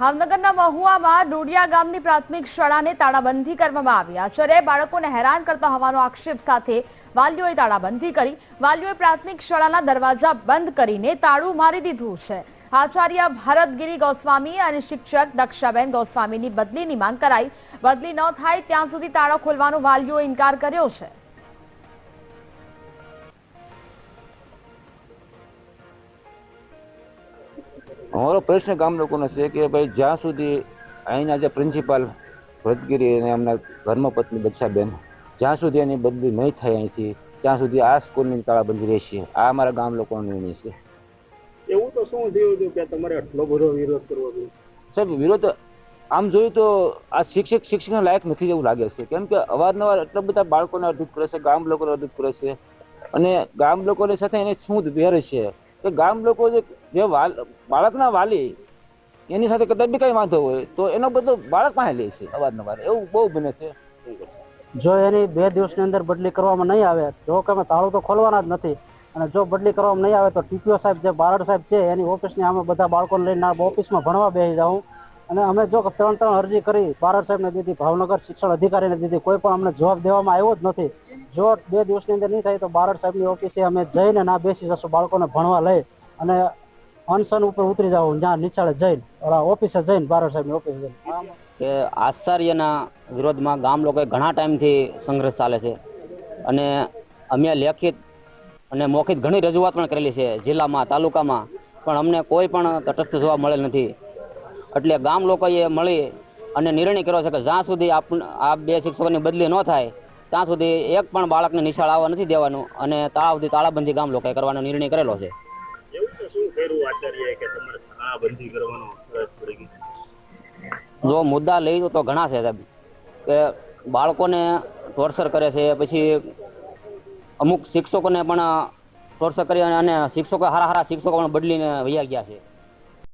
ભાવનગરના મહુવામાં ડોડિયા ગામની પ્રાથમિક શાળાને તાળાબંધી કરવામાં આવી. આચાર્ય બાળકોને હેરાન કરતા હોવાનો આક્ષેપ સાથે વાલીઓએ તાળાબંધી કરી. વાલીઓએ પ્રાથમિક શાળાના દરવાજા બંધ કરીને તાળું મારી દીધું છે. આચાર્ય ભરતગીરી ગોસ્વામી અને શિક્ષક દક્ષાબેન ગોસ્વામીની બદલીની માંગ કરાઈ. બદલી ન થાય ત્યાં સુધી તાળો ખોલવાનો વાલીઓએ ઇનકાર કર્યો છે. અમારો પ્રશ્ન ગામ લોકોનો છે કે ભાઈ જ્યાં સુધી અહીંના જે પ્રિન્સિપાલ ભરતગીરી અને એમના ધર્મપત્ની બચ્છાબેન જ્યાં સુધી એની બદલી નહીં થાય અહીંથી ત્યાં સુધી આ સ્કૂલની તાળાબંધી રહેશે. આ અમારા ગામ લોકોનો નિર્ણય છે. એવું તો શું થયું હતું કે તમારે આટલો બધો વિરોધ કરવો જોઈએ સાહેબ વિરોધ આમ જોયું તો આ શિક્ષક શિક્ષકના લાયક નથી એવું લાગે છે. કેમ કે અવારનવાર એટલા બધા બાળકોને અર્ધિત કરે છે ગામ લોકોને અર્ધિત કરે છે. અને ગામ લોકોની સાથે એને શું વેર છે? કે ગામ લોકો જે બાળકના વાલી, એની સાથે કદાચ બી કઈ વાંધો હોય, તો એનો બધો બાળક પાસે લે છે, અવારનવાર. એવું બહુ બને છે. જો એની બે દિવસની અંદર બદલી કરવામાં નહીં આવે, જો કે અમે તાળું તો ખોલવાના જ નથી, અને જો બદલી કરવામાં નહીં આવે તો ટીપીઓ સાહેબ જે, બારડ સાહેબ છે, એની ઓફિસની અમે બધા બાળકોને લઈને ઓફિસમાં ભણવા બેસી જાઉં. અને અમે જો ત્રણ ત્રણ અરજી કરી, બારડ સાહેબને દીધી, ભાવનગર શિક્ષણ અધિકારીને દીધી, કોઈ પણ અમને જવાબ દેવામાં આવ્યો જ નથી. જો બે દિવસની અંદર નહીં થાય તો બારડ સાહેબની ઓફિસે અમે જઈને ના બેસી જશું, બાળકોને ભણવા લઈ અને અનશન ઉપર ઉતરી જાવ જ્યાં નિચાળે જઈને ઓફિસે જઈને બારડ સાહેબની ઓફિસે જઈને. કે આચાર્યના વિરોધમાં ગામ લોકોએ ઘણા ટાઈમથી સંઘર્ષ ચાલે છે અને અમે લેખિત અને મૌખિક ઘણી રજૂઆત પણ કરેલી છે જિલ્લામાં, તાલુકામાં, પણ અમને કોઈ પણ તટસ્થ જોવા મળેલ નથી. એટલે ગામ લોકોએ મળી અને નિર્ણય કર્યો છે કે જ્યાં સુધી આપ આ બે શિક્ષકોની બદલી ન થાય ત્યાં સુધી એક પણ બાળકને નિશાળ આવવા નથી દેવાનું અને ત્યાં સુધી તાળાબંધી ગામ લોકોએ કરવાનો નિર્ણય કરેલો છે. જો મુદ્દા લઈ તો ઘણા છે સાહેબ કે બાળકોને ટોર્ચર કરે છે પછી અમુક શિક્ષકોને પણ ટોર્ચર કરી અને શિક્ષકો હારા હારા શિક્ષકો પણ બદલીને વૈયા ગયા છે.